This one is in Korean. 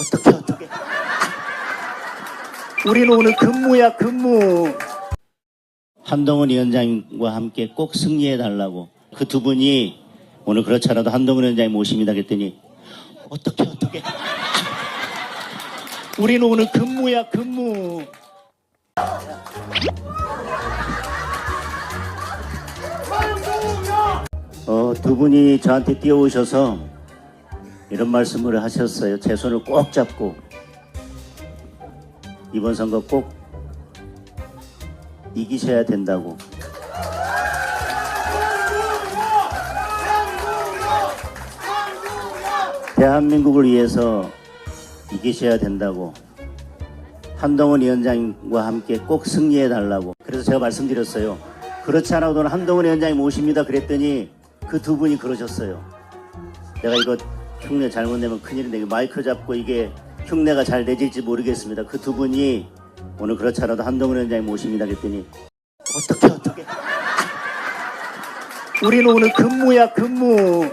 어떻게 어떻게? 우리는 오늘 근무야 근무. 한동훈 위원장과 함께 꼭 승리해 달라고 그 두 분이 오늘 그렇지 않아도 한동훈 위원장이 모십니다 그랬더니 어떻게 어떻게? 우리는 오늘 근무야 근무. 어, 두 분이 저한테 뛰어오셔서 이런 말씀을 하셨어요. 제 손을 꼭 잡고 이번 선거 꼭 이기셔야 된다고. 대한민국을 위해서 이기셔야 된다고. 한동훈 위원장과 함께 꼭 승리해 달라고. 그래서 제가 말씀드렸어요. 그렇지 않아도 한동훈 위원장이 모십니다. 그랬더니 그 두 분이 그러셨어요. 내가 이거 흉내 잘못 내면 큰일인데 마이크 잡고 이게 흉내가 잘 내질지 모르겠습니다. 그 두 분이 오늘 그렇지 않아도 한동훈 위원장이 모십니다. 그랬더니 어떻게 어떻게 우리는 오늘 근무야 근무